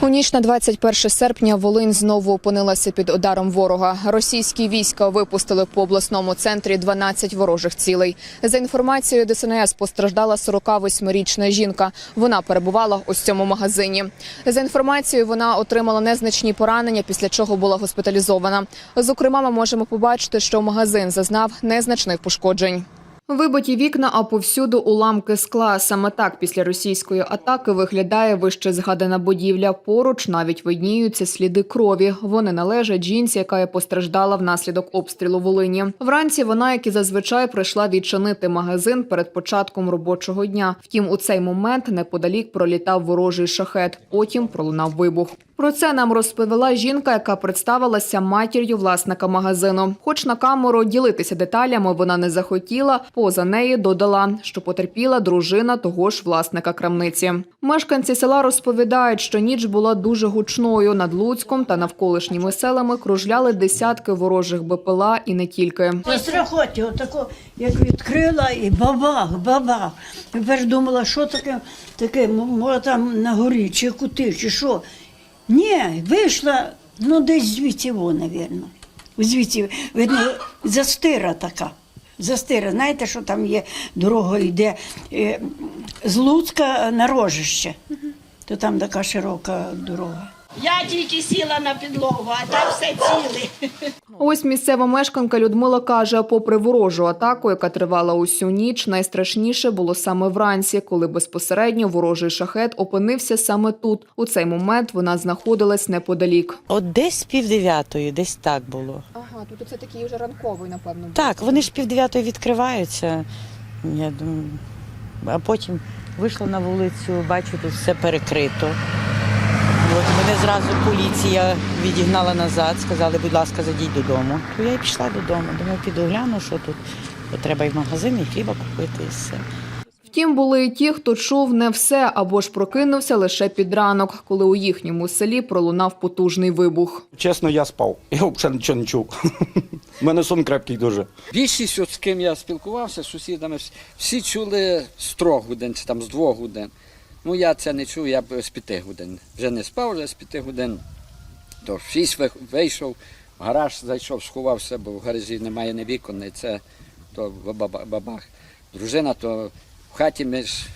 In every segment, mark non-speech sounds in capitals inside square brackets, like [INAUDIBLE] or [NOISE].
У ніч на 21 серпня Волинь знову опинилася під ударом ворога. Російські війська випустили по обласному центрі 12 ворожих цілей. За інформацією ДСНС постраждала 48-річна жінка. Вона перебувала ось цьому магазині. За інформацією, вона отримала незначні поранення, після чого була госпіталізована. Зокрема, ми можемо побачити, що магазин зазнав незначних пошкоджень. Вибиті вікна, а повсюду уламки скла. Саме так після російської атаки виглядає вище згадана будівля. Поруч навіть видніються сліди крові. Вони належать жінці, яка і постраждала внаслідок обстрілу Волині. Вранці вона, як і зазвичай, прийшла відчинити магазин перед початком робочого дня. Втім, у цей момент неподалік пролітав ворожий шахет. Потім пролунав вибух. Про це нам розповіла жінка, яка представилася матір'ю власника магазину. Хоч на камеру ділитися деталями вона не захотіла. Поза неї додала, що потерпіла дружина того ж власника крамниці. Мешканці села розповідають, що ніч була дуже гучною. Над Луцьком та навколишніми селами кружляли десятки ворожих БПЛА і не тільки. На страхоті, отако, як відкрила, і бабах, бабах. Тепер думала, що таке, таке, може там на горі, чи кути, чи що. Ні, вийшла, ну десь звідси, навірно. Звідси, видно, застира така. Застира. Знаєте, що там є дорога йде е, з Луцька на рожище. То там така широка дорога. Я тільки сіла на підлогу, а там все ціле. Ось місцева мешканка Людмила каже, попри ворожу атаку, яка тривала усю ніч, найстрашніше було саме вранці, коли безпосередньо ворожий шахет опинився саме тут. У цей момент вона знаходилась неподалік. От десь пів дев'ятої, десь так було. Ага, тут це такий вже ранковий, напевно. Так, вони ж пів дев'ятої відкриваються. Я думаю, а потім вийшла на вулицю, бачу, тут все перекрито. От мене зразу поліція відігнала назад, сказали, будь ласка, зайдіть додому. То я і пішла додому. Думаю, піду гляну, що тут. Бо треба і в магазин, і хліба купити, і все. Втім, були і ті, хто чув не все або ж прокинувся лише під ранок, коли у їхньому селі пролунав потужний вибух. Чесно, я спав. Я взагалі нічого не чув. [LAUGHS] У мене сон крепкий дуже. Більшість, от з ким я спілкувався, з сусідами, всі- всі чули з трьох годин чи там з двох годин. Ну я це не чув, я з п'яти годин. Вже не спав, вже з п'яти годин. То шість вийшов, в гараж зайшов, сховався, бо в гаражі немає ні вікон, і це то баба- бабах. Дружина то в хаті між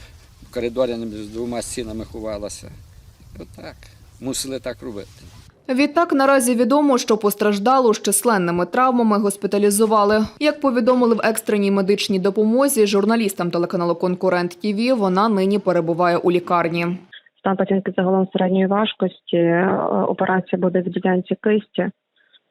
в коридорі між двома стінами ховалася. Отак. Мусили так робити. Відтак наразі відомо, що постраждалу з численними травмами госпіталізували. Як повідомили в екстреній медичній допомозі журналістам телеканалу Конкурент ТІВІ, вона нині перебуває у лікарні. Стан пацієнтки загалом середньої важкості. Е, Операція буде в ділянці кисті,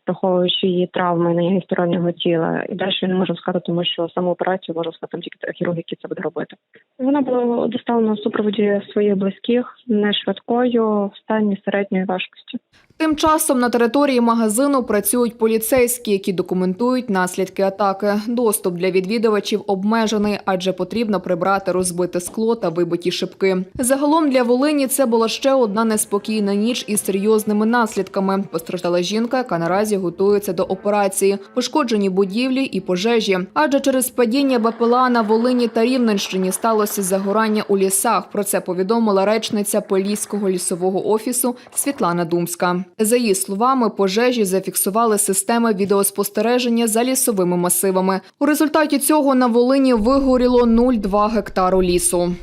враховуючи її травми на її стороннього тіла. І далі не можу сказати, тому що саму операцію може сказати там тільки хірург, який це буде робити. Вона була доставлена в супроводі своїх близьких, не швидкою, в стані середньої важкості. Тим часом на території магазину працюють поліцейські, які документують наслідки атаки. Доступ для відвідувачів обмежений, адже потрібно прибрати розбите скло та вибиті шибки. Загалом для Волині це була ще одна неспокійна ніч із серйозними наслідками. Постраждала жінка, яка наразі готується до операції, пошкоджені будівлі і пожежі. Адже через падіння БПЛА на Волині та Рівненщині сталося загорання у лісах. Про це повідомила речниця Поліського лісового офісу Світлана Думська. За її словами, пожежі зафіксували системи відеоспостереження за лісовими масивами. У результаті цього на Волині вигоріло 0,2 гектару лісу.